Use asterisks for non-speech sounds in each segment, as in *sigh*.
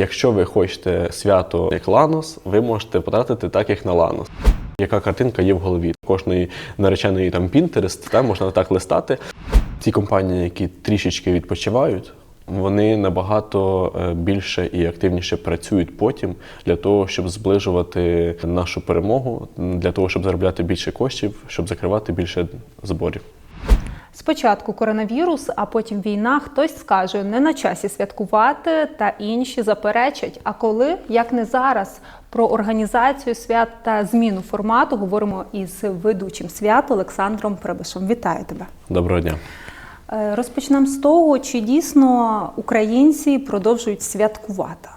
Якщо ви хочете свято як Ланос, ви можете потратити так, як на Ланос. Яка картинка є в голові кожної нареченої там Pinterest, там можна так листати. Ті компанії, які трішечки відпочивають, вони набагато е, більше і активніше працюють потім для того, щоб зближувати нашу перемогу, для того, щоб заробляти більше коштів, щоб закривати більше зборів. Спочатку коронавірус, а потім війна. Хтось скаже, не на часі святкувати, та інші заперечать. А коли, як не зараз, про організацію свят та зміну формату говоримо із ведучим свят Олександром Прибишем. Вітаю тебе. Доброго дня. Е, Розпочнемо з того, чи дійсно українці продовжують святкувати.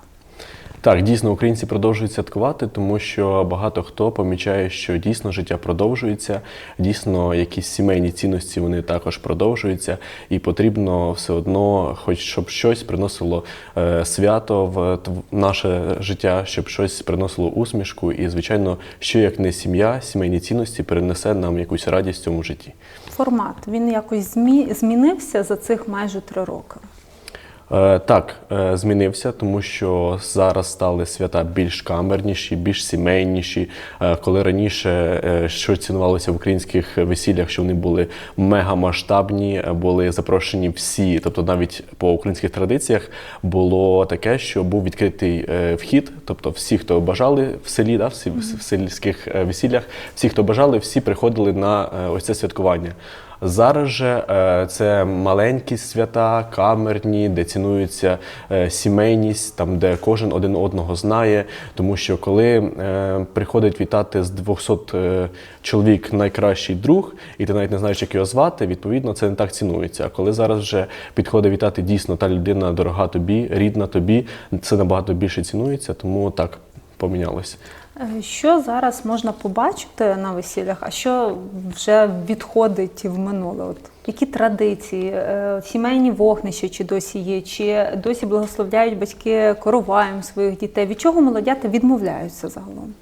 Так, дійсно, українці продовжують святкувати, тому що багато хто помічає, що дійсно життя продовжується, дійсно якісь сімейні цінності вони також продовжуються, і потрібно все одно, хоч щоб щось приносило е, свято в наше життя, щоб щось приносило усмішку, і звичайно, що як не сім'я, сімейні цінності перенесе нам якусь радість в цьому житті. Формат він якось змі... змінився за цих майже три роки. Е, Так, е, змінився, тому що зараз стали свята більш камерніші, більш сімейніші. Е, Коли раніше що цінувалося в українських весіллях, що вони були мегамасштабні, були запрошені всі, тобто навіть по українських традиціях було таке, що був відкритий вхід, тобто всі, хто бажали в селі, да, всі в сільських весіллях, всі, хто бажали, всі приходили на ось це святкування. Зараз же е, це маленькі свята, камерні, де цінується е, сімейність, там де кожен один одного знає. Тому що коли е, приходить вітати з 200 е, чоловік найкращий друг, і ти навіть не знаєш, як його звати, відповідно, це не так цінується. А коли зараз вже підходить вітати дійсно та людина дорога тобі, рідна тобі, це набагато більше цінується, тому так помінялося. Е, Що зараз можна побачити на весіллях, а що вже відходить в минуле? От які традиції, Е, сімейні вогнища чи досі є, чи досі благословляють батьки короваєм своїх дітей? Від чого молодята відмовляються загалом?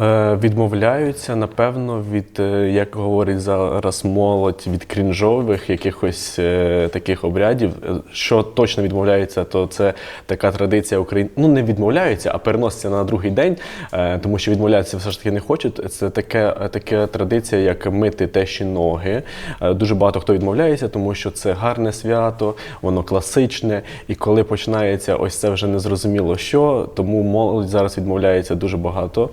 Е, Відмовляються, напевно, від, е, як говорить зараз молодь, від крінжових якихось е, таких обрядів. Що точно відмовляються, то це така традиція України. Ну, не відмовляються, а переноситься на другий день, тому що відмовлятися все ж таки не хочуть. Це таке, така традиція, як мити тещі ноги. Дуже багато хто відмовляється, тому що це гарне свято, воно класичне. І коли починається ось це вже незрозуміло що, тому молодь зараз відмовляється дуже багато.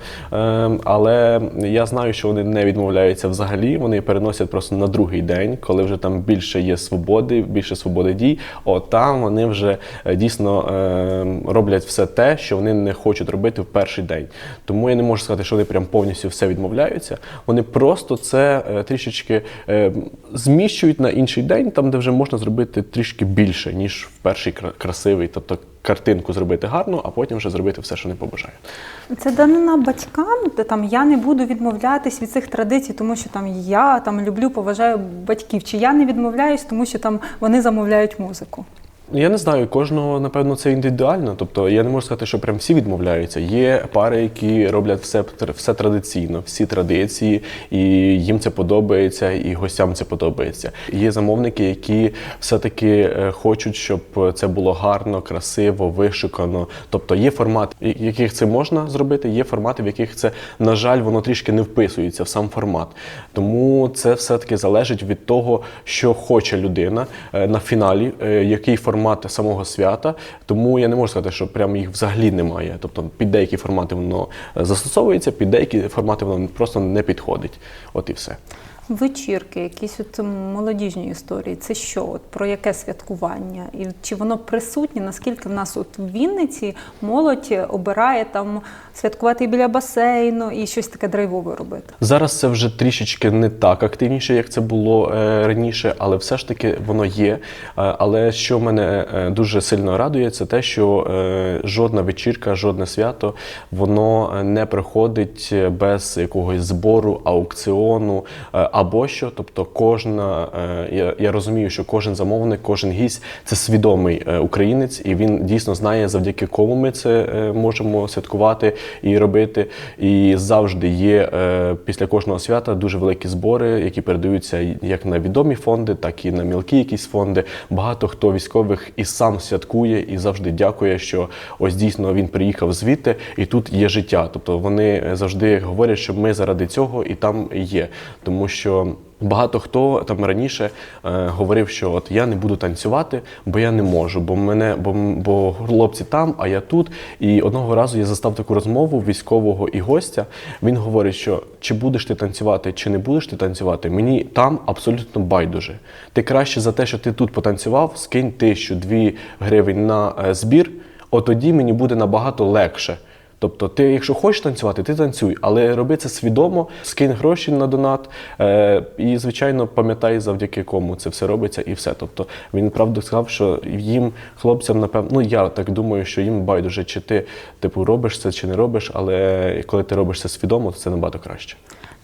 Е, Але я знаю, що вони не відмовляються взагалі. Вони переносять просто на другий день, коли вже там більше є свободи, більше свободи дій. От там вони вже е, дійсно е, роблять все те, що вони не хочуть робити в перший день. Тому я не можу сказати, що вони прям повністю все відмовляються. Вони просто це е, трішечки е, зміщують на інший день, там де вже можна зробити трішки більше, ніж в перший красивий, тобто картинку зробити гарно, а потім вже зробити все, що не побажають. Це данина батькам, де там я не буду відмовлятись від цих традицій, тому що там я там люблю, поважаю батьків. Чи я не відмовляюсь, тому що там вони замовляють музику. Я не знаю, кожного, напевно, це індивідуально. Тобто я не можу сказати, що прям всі відмовляються. Є пари, які роблять все, все традиційно, всі традиції, і їм це подобається, і гостям це подобається. Є замовники, які все-таки е, хочуть, щоб це було гарно, красиво, вишукано. Тобто є формати, в яких це можна зробити, є формати, в яких це, на жаль, воно трішки не вписується в сам формат. Тому це все-таки залежить від того, що хоче людина е, на фіналі, е, який формат самого свята. Тому я не можу сказати, що прям їх взагалі немає. Тобто під деякі формати воно е, застосовується, під деякі формати воно просто не підходить. От і все. Вечірки, якісь от молодіжні історії. Це що? От про яке святкування? І чи воно присутнє? Наскільки в нас от в Вінниці молодь обирає там святкувати біля басейну і щось таке драйвове робити? Зараз це вже трішечки не так активніше, як це було е, раніше, але все ж таки воно є. Е, але що мене е, дуже сильно радує, це те, що жодна вечірка, жодне свято воно не проходить без якогось збору, аукціону або що. Тобто, кожна е, я, я розумію, що кожен замовник, кожен гість це свідомий е, українець, і він дійсно знає, завдяки кому ми це е, можемо святкувати і робити. І завжди є після кожного свята дуже великі збори, які передаються як на відомі фонди, так і на мілкі якісь фонди. Багато хто військових і сам святкує, і завжди дякує, що ось дійсно він приїхав звідти, і тут є життя. Тобто вони завжди говорять, що ми заради цього і там є, тому що. Багато хто там раніше е, говорив, що от я не буду танцювати, бо я не можу, бо мене, бо, бо хлопці там, а я тут. І одного разу я застав таку розмову військового і гостя. Він говорить, що чи будеш ти танцювати, чи не будеш ти танцювати, мені там абсолютно байдуже. Ти краще за те, що ти тут потанцював, скинь тисячу дві гривень на е, збір, от тоді мені буде набагато легше. Тобто, ти, якщо хочеш танцювати, ти танцюй, але роби це свідомо, скинь гроші на донат. Е, і, звичайно, пам'ятай, завдяки кому це все робиться, і все. Тобто він правду сказав, що їм, хлопцям, напевно, ну я так думаю, що їм байдуже, чи ти типу робиш це, чи не робиш, але коли ти робиш це свідомо, то це набагато краще.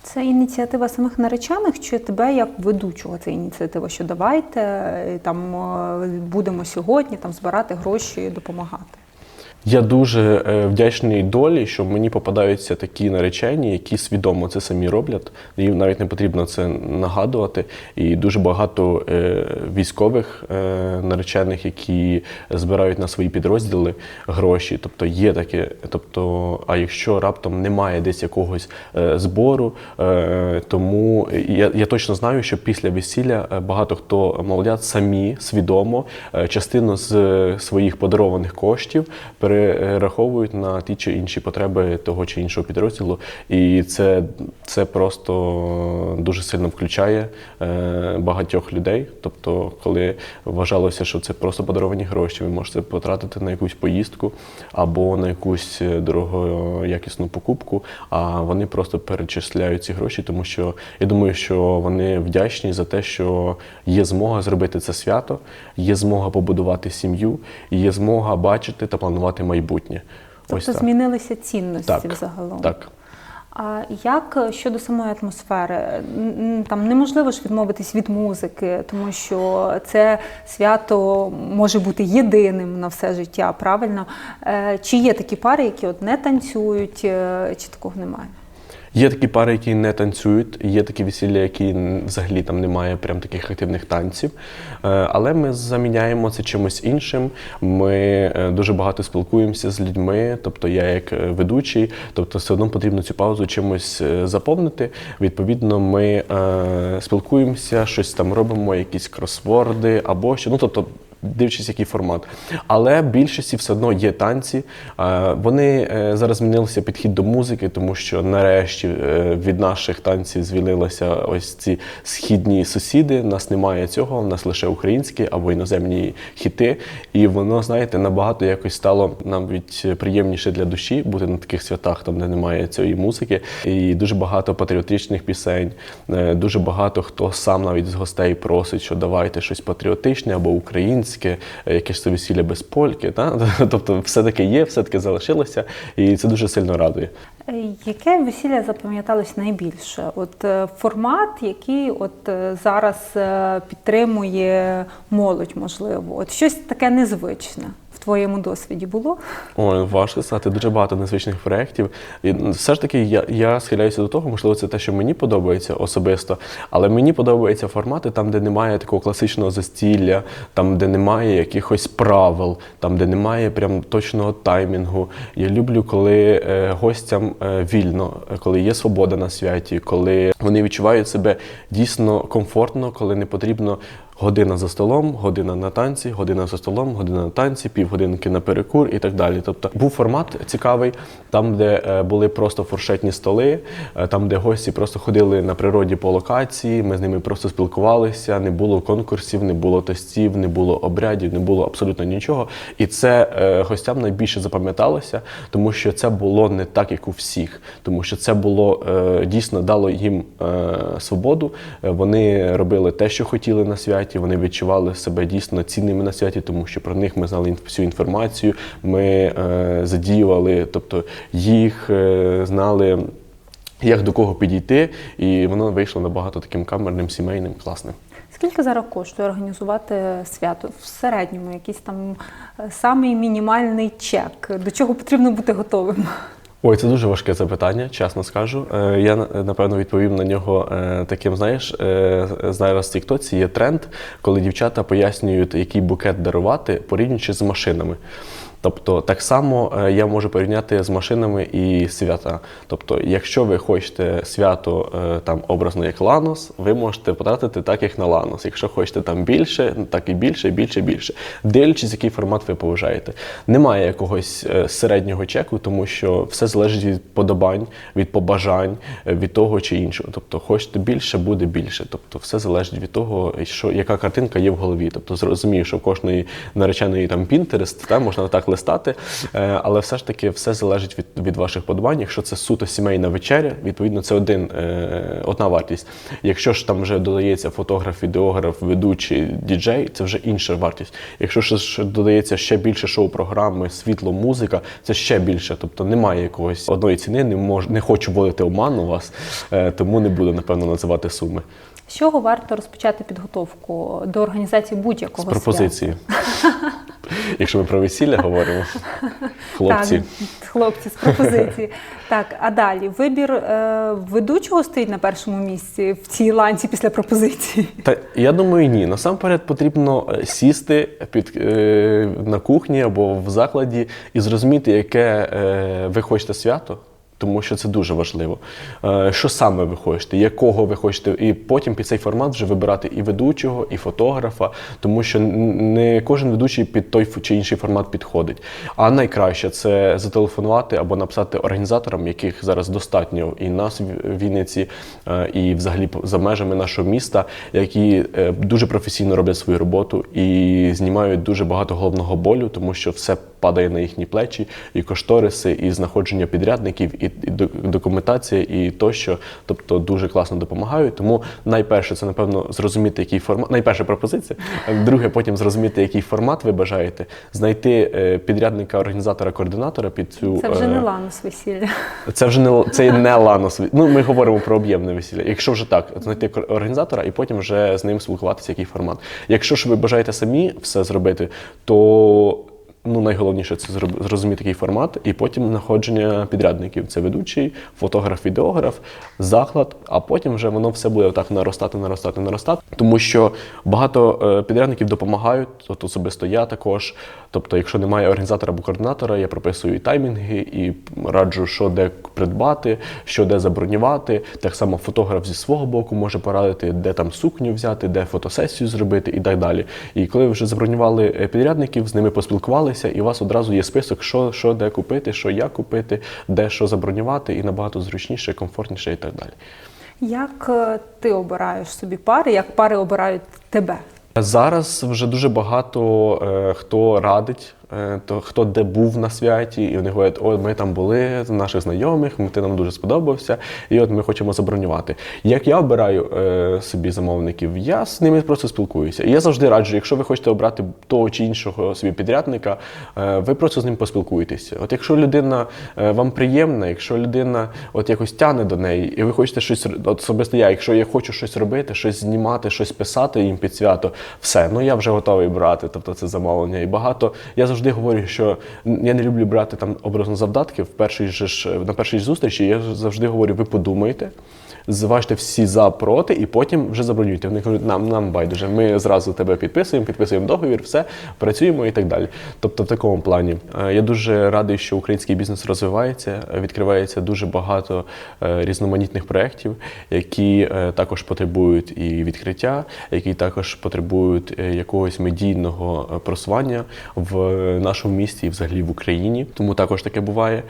Це ініціатива самих наречених чи тебе як ведучого? Це ініціатива, що давайте е, там будемо сьогодні там збирати гроші і допомагати. Я дуже е, вдячний долі, що мені попадаються такі наречені, які свідомо це самі роблять. Їм навіть не потрібно це нагадувати. І дуже багато е, військових е, наречених, які збирають на свої підрозділи гроші. Тобто є таке. Тобто, а якщо раптом немає десь якогось збору, тому я, я точно знаю, що після весілля багато хто молодят самі свідомо частину з своїх подарованих коштів перераховують на ті чи інші потреби того чи іншого підрозділу. І це, це просто дуже сильно включає е, багатьох людей. Тобто, коли вважалося, що це просто подаровані гроші, ви можете потратити на якусь поїздку або на якусь дорогоякісну покупку, а вони просто перечисляють ці гроші, тому що я думаю, що вони вдячні за те, що є змога зробити це свято, є змога побудувати сім'ю, є змога бачити та планувати майбутнє. Тобто так. змінилися цінності Так, взагалом. Так. А як щодо самої атмосфери? Там неможливо ж відмовитись від музики, тому що це свято може бути єдиним на все життя, правильно? Е, Чи є такі пари, які от не танцюють, е, чи такого немає? Є такі пари, які не танцюють, є такі весілля, які взагалі там немає прям таких активних танців. Е, Але ми заміняємо це чимось іншим. Ми е, дуже багато спілкуємося з людьми, тобто я як е, ведучий, тобто все одно потрібно цю паузу чимось заповнити. Відповідно, ми спілкуємося, щось там робимо, якісь кросворди або що. Ну тобто. Дивлячись, який формат. Але більшості все одно є танці. Е, Вони е, зараз змінився підхід до музики, тому що нарешті е, від наших танців звільнилися ось ці східні сусіди. У нас немає цього, у нас лише українські або іноземні хіти. І воно, знаєте, набагато якось стало навіть приємніше для душі бути на таких святах, там де немає цієї музики. І дуже багато патріотичних пісень, дуже багато хто сам навіть з гостей просить, що давайте щось патріотичне або українське, е, якесь це весілля без польки. Та? *laughs* Тобто, все таки є, все таки залишилося, і це дуже сильно радує. Е, Яке весілля запам'яталось найбільше? От е, формат, який от зараз підтримує молодь, можливо, от щось таке незвичне твоєму досвіді було? Ой, важко сказати, дуже багато незвичних проєктів. І все ж таки, я, я схиляюся до того, можливо, це те, що мені подобається особисто, але мені подобаються формати там, де немає такого класичного застілля, там, де немає якихось правил, там, де немає прям точного таймінгу. Я люблю, коли е, гостям е, вільно, коли є свобода на святі, коли вони відчувають себе дійсно комфортно, коли не потрібно. Година за столом, година на танці, година за столом, година на танці, півгодинки на перекур і так далі. Тобто був формат цікавий, там, де е, були просто фуршетні столи, е, там, де гості просто ходили на природі по локації, ми з ними просто спілкувалися, не було конкурсів, не було тестів, не було обрядів, не було абсолютно нічого. І це е, гостям найбільше запам'яталося, тому що це було не так, як у всіх, тому що це було дійсно дало їм свободу. Вони робили те, що хотіли на святі. Вони відчували себе дійсно цінними на святі, тому що про них ми знали всю інформацію. Ми е, задіювали, тобто їх е, знали. як до кого підійти, і воно вийшло набагато таким камерним, сімейним, класним. Скільки зараз коштує організувати свято в середньому, якийсь там е, самий мінімальний чек? До чого потрібно бути готовим? Ой, це дуже важке запитання, чесно скажу. Е, Я напевно відповім на нього е, таким, знаєш, е, зараз в Тіктоці є тренд, коли дівчата пояснюють, який букет дарувати, порівнюючи з машинами. Тобто, так само е, я можу порівняти з машинами і свята. Тобто, якщо ви хочете свято е, там образно як Ланос, ви можете потратити так, як на Ланос. Якщо хочете там більше, так і більше, більше, більше. Дивлячись, який формат ви поважаєте. Немає якогось е, середнього чеку, тому що все залежить від подобань, від побажань, е, від того чи іншого. Тобто, хочете більше, буде більше. Тобто, все залежить від того, що яка картинка є в голові. Тобто, зрозумію, що в кожної нареченої там Pinterest, та можна так листати, е, але все ж таки все залежить від, від ваших подобань. Якщо це суто сімейна вечеря, відповідно, це один, е, одна вартість. Якщо ж там вже додається фотограф, відеограф, ведучий, діджей, це вже інша вартість. Якщо ж додається ще більше шоу-програми, світло, музика, це ще більше. Тобто немає якогось одної ціни, не мож, не хочу вводити обман у вас, е, тому не буду напевно називати суми. З чого варто розпочати підготовку до організації будь-якого свята? Якщо ми про весілля *laughs* говоримо, хлопці. Так, хлопці з пропозиції. так, а далі вибір е, ведучого стоїть на першому місці в цій ланці після пропозиції. Та я думаю, ні. Насамперед потрібно е, сісти під е, на кухні або в закладі і зрозуміти, яке е, ви хочете свято. Тому що це дуже важливо. Е, Що саме ви хочете, якого ви хочете, і потім під цей формат вже вибирати і ведучого, і фотографа, тому що не кожен ведучий під той чи інший формат підходить. А найкраще це зателефонувати або написати організаторам, яких зараз достатньо і нас в Вінниці, е, і взагалі за межами нашого міста, які е, дуже професійно роблять свою роботу і знімають дуже багато головного болю, тому що все падає на їхні плечі, і кошториси, і знаходження підрядників, і, і документація, і тощо. Тобто дуже класно допомагають. Тому найперше це напевно зрозуміти, який формат. Найперша пропозиція. Друге, потім зрозуміти, який формат ви бажаєте, знайти е, підрядника, організатора, координатора під цю Це вже не е, ланус весілля. це вже не це не ланос. Ну ми говоримо про об'ємне весілля. Якщо вже так, знайти організатора і потім вже з ним спілкуватися, який формат. Якщо ж ви бажаєте самі все зробити, то ну найголовніше це зрозуміти який формат, і потім знаходження підрядників. Це ведучий, фотограф, відеограф, заклад, а потім вже воно все буде так наростати, наростати, наростати. Тому що багато е, підрядників допомагають, от особисто я також. Тобто, якщо немає організатора або координатора, я прописую і таймінги і раджу, що де придбати, що де забронювати. Так само фотограф зі свого боку може порадити, де там сукню взяти, де фотосесію зробити і так далі. І коли вже забронювали е, підрядників, з ними поспілкувалися, і у вас одразу є список, що, що де купити, що як купити, де що забронювати, і набагато зручніше, комфортніше і так далі. Як е, ти обираєш собі пари, як пари обирають тебе? Зараз вже дуже багато е, хто радить, то хто де був на святі, і вони говорять, о, ми там були з наших знайомих, ти нам дуже сподобався, і от ми хочемо забронювати. Як я обираю е, собі замовників, я з ними просто спілкуюся. І я завжди раджу, якщо ви хочете обрати того чи іншого собі підрядника, е, ви просто з ним поспілкуєтеся. От якщо людина е, вам приємна, якщо людина от якось тягне до неї, і ви хочете щось особисто я, якщо я хочу щось робити, щось знімати, щось писати їм під свято, все, ну я вже готовий брати, тобто це замовлення. І багато я завжди говорю, що я не люблю брати там образно завдатки в першій же на першій зустрічі. Я завжди говорю, ви подумайте. Зважте всі за проти, і потім вже забронюйте. Вони кажуть, нам нам байдуже. Ми зразу тебе підписуємо, підписуємо договір, все працюємо і так далі. Тобто, в такому плані Е, я дуже радий, що український бізнес розвивається. Відкривається дуже багато е, різноманітних проєктів, які е, також потребують і відкриття, які також потребують якогось медійного просування в нашому місті і взагалі в Україні. Тому також таке буває.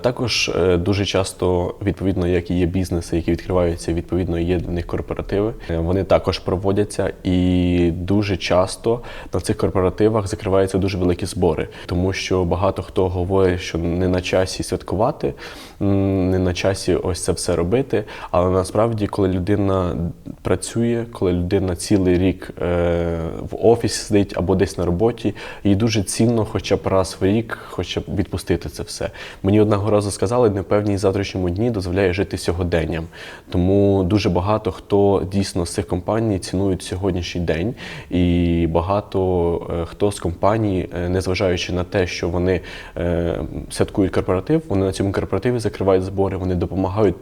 Також дуже часто, відповідно, як і є бізнеси, які відкриваються, відповідно, є в них корпоративи. Е, Вони також проводяться, і дуже часто на цих корпоративах закриваються дуже великі збори, тому що багато хто говорить, що не на часі святкувати, не на часі ось це все робити. Але насправді, коли людина працює, коли людина цілий рік е, в офісі сидить або десь на роботі, їй дуже цінно хоча б раз в рік, хоча б відпустити це все. Мені одного разу сказали, непевній завтрашньому дні дозволяє жити сьогоденням. Тому дуже багато хто дійсно з цих компаній цінують сьогоднішній день, і багато е, хто з компаній, е, незважаючи на те, що вони е, святкують корпоратив, вони на цьому корпоративі закривають збори, вони допомагають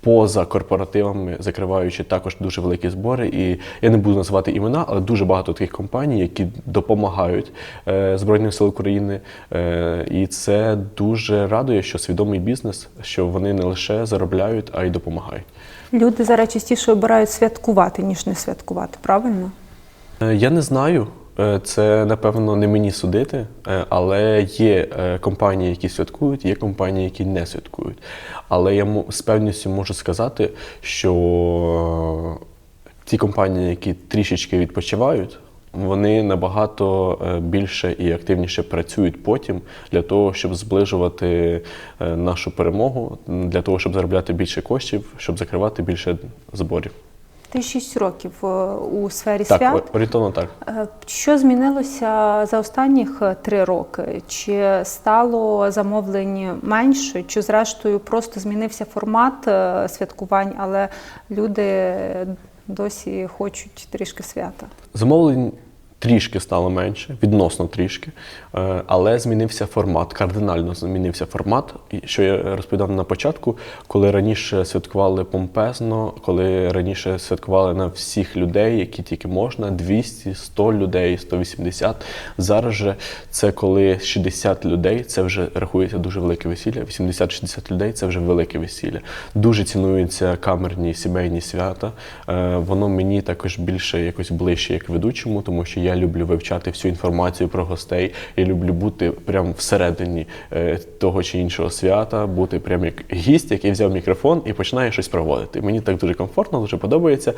поза корпоративами, закриваючи також дуже великі збори. І я не буду називати імена, але дуже багато таких компаній, які допомагають Збройним силам України. І це дуже радує, що свідомий бізнес, що вони не лише заробляють, а й допомагають. Люди зараз частіше обирають святкувати, ніж не святкувати, правильно? Е, Я не знаю. Е, Це напевно не мені судити, е, але є компанії, які святкують, є компанії, які не святкують. Але я з певністю можу сказати, що ті компанії, які трішечки відпочивають, вони набагато е, більше і активніше працюють потім для того, щоб зближувати е, нашу перемогу, для того, щоб заробляти більше коштів, щоб закривати більше зборів. Ти 6 років е, у сфері Так, свят. орієнтовно так. Що змінилося за останніх три роки? Чи стало замовлень менше, чи зрештою просто змінився формат святкувань, але люди досі хочуть трішки свята? Замовлень трішки стало менше, відносно трішки, е, але змінився формат, кардинально змінився формат. Що я розповідав на початку, коли раніше святкували помпезно, коли раніше святкували на всіх людей, які тільки можна, 200, 100 людей, 180. Зараз же це коли 60 людей, це вже рахується дуже велике весілля. 80-60 людей це вже велике весілля. Дуже цінуються камерні сімейні свята. Е, Воно мені також більше якось ближче як ведучому, тому що я люблю вивчати всю інформацію про гостей. Я люблю бути прямо всередині е, того чи іншого свята, бути прямо як гість, який взяв мікрофон і починає щось проводити. Мені так дуже комфортно, дуже подобається.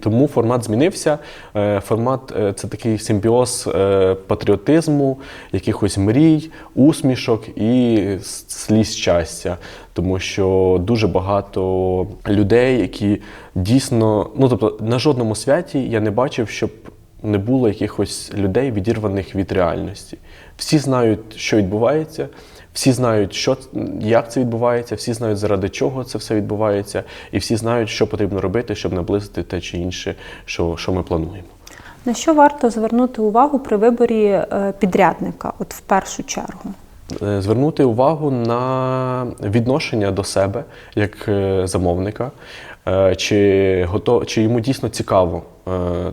Тому формат змінився. Е, Формат е, це такий симбіоз патріотизму, якихось мрій, усмішок і сліз щастя. Тому що дуже багато людей, які дійсно, ну тобто на жодному святі я не бачив, щоб не було якихось людей, відірваних від реальності. Всі знають, що відбувається, всі знають, що, як це відбувається, всі знають, заради чого це все відбувається, і всі знають, що потрібно робити, щоб наблизити те чи інше, що, що ми плануємо. На що варто звернути увагу при виборі е, підрядника, от в першу чергу? Е, Звернути увагу на відношення до себе як е, замовника, чи, готов, чи йому дійсно цікаво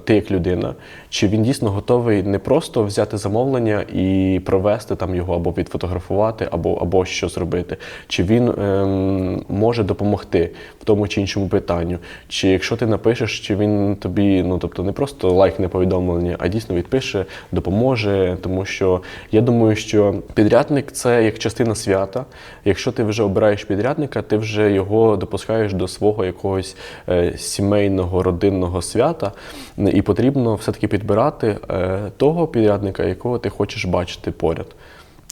ти як людина, чи він дійсно готовий не просто взяти замовлення і провести там його або відфотографувати, або, або що зробити, чи він ем, може допомогти в тому чи іншому питанню, чи якщо ти напишеш, чи він тобі, ну тобто не просто лайкне повідомлення, а дійсно відпише, допоможе. Тому що я думаю, що підрядник це як частина свята. Якщо ти вже обираєш підрядника, ти вже його допускаєш до свого якогось е, сімейного родинного свята, і потрібно все-таки підбирати е, того підрядника, якого ти хочеш бачити поряд.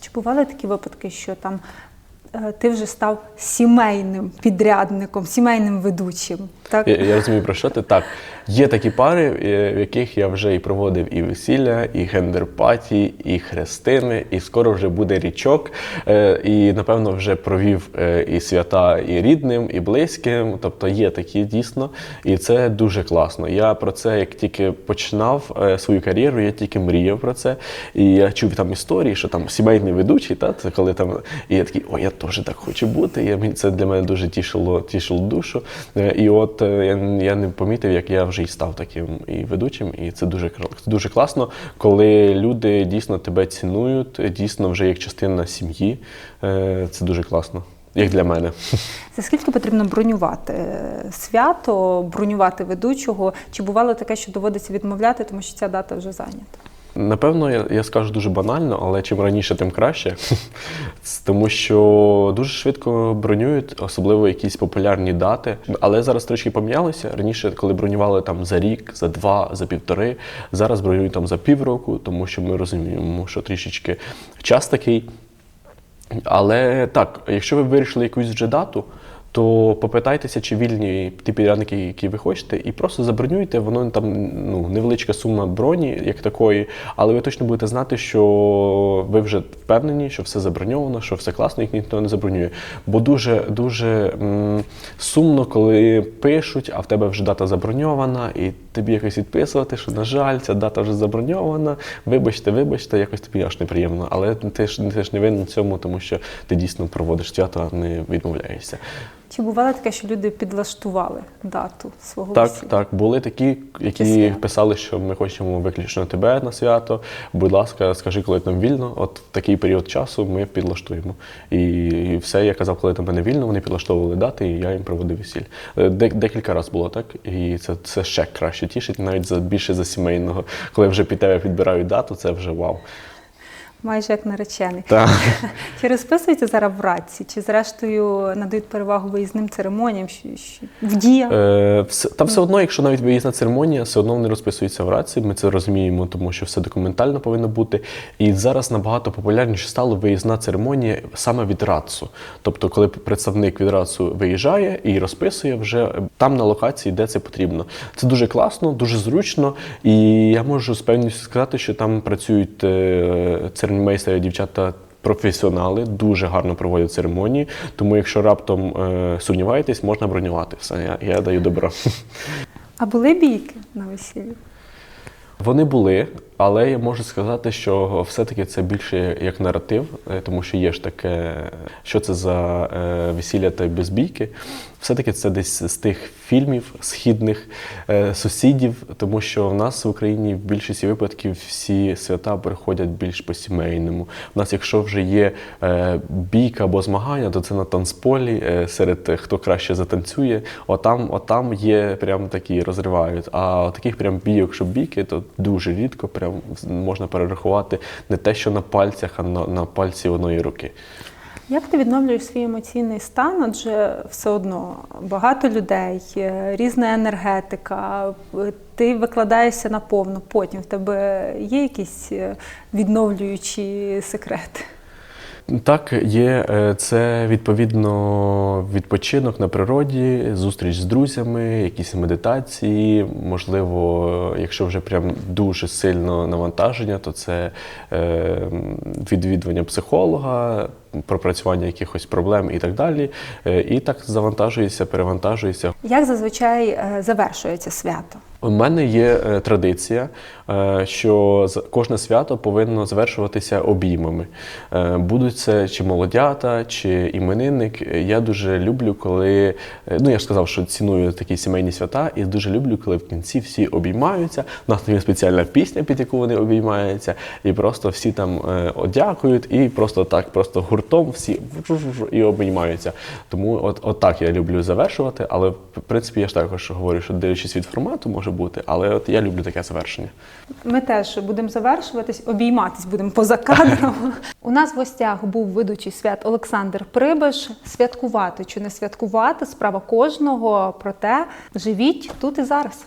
Чи бували такі випадки, що там ти вже став сімейним підрядником, сімейним ведучим? Так? Я, я розумію, про що ти так. Є такі пари, е, в яких я вже і проводив і весілля, і гендер-паті, і хрестини, і скоро вже буде річок. Е, І напевно вже провів е, і свята і рідним, і близьким. Тобто є такі дійсно, і це дуже класно. Я про це як тільки починав е, свою кар'єру, я тільки мріяв про це. І я чув там історії, що там сімейний ведучий, та це коли там і я такий, о, я теж так хочу бути. Мені- це для мене дуже тішило, тішило душу. Е, І от е, я, я не помітив, як я вже і став таким і ведучим, і це дуже це дуже класно, коли люди дійсно тебе цінують, дійсно вже як частина сім'ї. Е, Це дуже класно, як для мене. *laughs* За скільки потрібно бронювати свято, бронювати ведучого? Чи бувало таке, що доводиться відмовляти, тому що ця дата вже зайнята? Напевно, я, я скажу дуже банально, але чим раніше, тим краще. *laughs* Тому що дуже швидко бронюють, особливо якісь популярні дати. Але зараз трішки помінялося. Раніше, коли бронювали там за рік, за два, за півтори, зараз бронюють там за півроку, тому що ми розуміємо, що трішечки час такий. Але так, якщо ви вирішили якусь вже дату, то попитайтеся, чи вільні ті підрядники, які ви хочете, і просто забронюйте. Воно там ну, невеличка сума броні, як такої, але ви точно будете знати, що ви вже впевнені, що все заброньовано, що все класно, їх ніхто не забронює. Бо дуже дуже м, сумно, коли пишуть, а в тебе вже дата заброньована, і тобі якось відписувати, що на жаль, ця дата вже заброньована. Вибачте, вибачте, якось тобі аж неприємно. Але ти ж ти ж не винен цьому, тому що ти дійсно проводиш свято, а не відмовляєшся. Чи бувало таке, що люди підлаштували дату свого Так, весілля? так, були такі, які Числі. писали, що ми хочемо виключно тебе на свято. Будь ласка, скажи, коли там вільно. От в такий період часу ми підлаштуємо. І, і все, я казав, коли там мене вільно, вони підлаштовували дати, і я їм проводив весілля. Е, декілька разів було так, і це, це ще краще тішить, навіть за більше за сімейного. Коли вже під тебе підбирають дату, це вже вау. Майже як наречений. Так. *laughs* Чи розписуються зараз в радці, чи зрештою надають перевагу виїзним церемоніям, в діях? Е, все, та все одно, якщо навіть виїзна церемонія, все одно вони розписуються в рації. Ми це розуміємо, тому що все документально повинно бути. І зараз набагато популярніше стало виїзна церемонія саме від РАЦу. Тобто, коли представник від РАЦу виїжджає і розписує вже там на локації, де це потрібно. Це дуже класно, дуже зручно. І я можу з певністю сказати, що там працюють е, церемоніймейстери, дівчата. Професіонали дуже гарно проводять церемонії, тому якщо раптом е, сумніваєтесь, можна бронювати все. Я, я даю добро. А були бійки на весіллі? Вони були, але я можу сказати, що все-таки це більше як наратив, е, тому що є ж таке, що це за е, весілля та без бійки. Все-таки це десь з тих фільмів східних е, сусідів, тому що в нас в Україні в більшості випадків всі свята приходять більш по-сімейному. У нас, якщо вже є бійка або змагання, то це на танцполі серед хто краще затанцює. Отам, отам є прям такі розривають. А таких прям бійок, що бійки, то дуже рідко прям можна перерахувати не те, що на пальцях, а на, на пальці одної руки. Як ти відновлюєш свій емоційний стан? Адже все одно багато людей, е, різна енергетика, е, ти викладаєшся наповну, потім в тебе є якісь е, відновлюючі секрети? Так, є е, це відповідно відпочинок на природі, зустріч з друзями, якісь медитації. Можливо, якщо вже прям дуже сильно навантаження, то це е, відвідування психолога, пропрацювання якихось проблем і так далі. Е, І так завантажується, перевантажується. Як зазвичай завершується свято? У мене є е, традиція, е, що кожне свято повинно завершуватися обіймами. Е, Будуть це чи молодята, чи іменинник. Я дуже люблю, коли ну я ж сказав, що ціную такі сімейні свята, і дуже люблю, коли в кінці всі обіймаються. У нас є спеціальна пісня, під яку вони обіймаються, і просто всі там е, дякують, і просто так, просто гуртом всі і обіймаються. Тому от, от так я люблю завершувати, але в принципі я ж також говорю, що дивлячись від формату може бути, але от я люблю таке завершення. Ми теж будемо завершуватись, обійматись будемо поза кадром. *laughs* У нас в гостях був ведучий свят Олександр Прибиш. Святкувати чи не святкувати справа кожного. Проте живіть тут і зараз.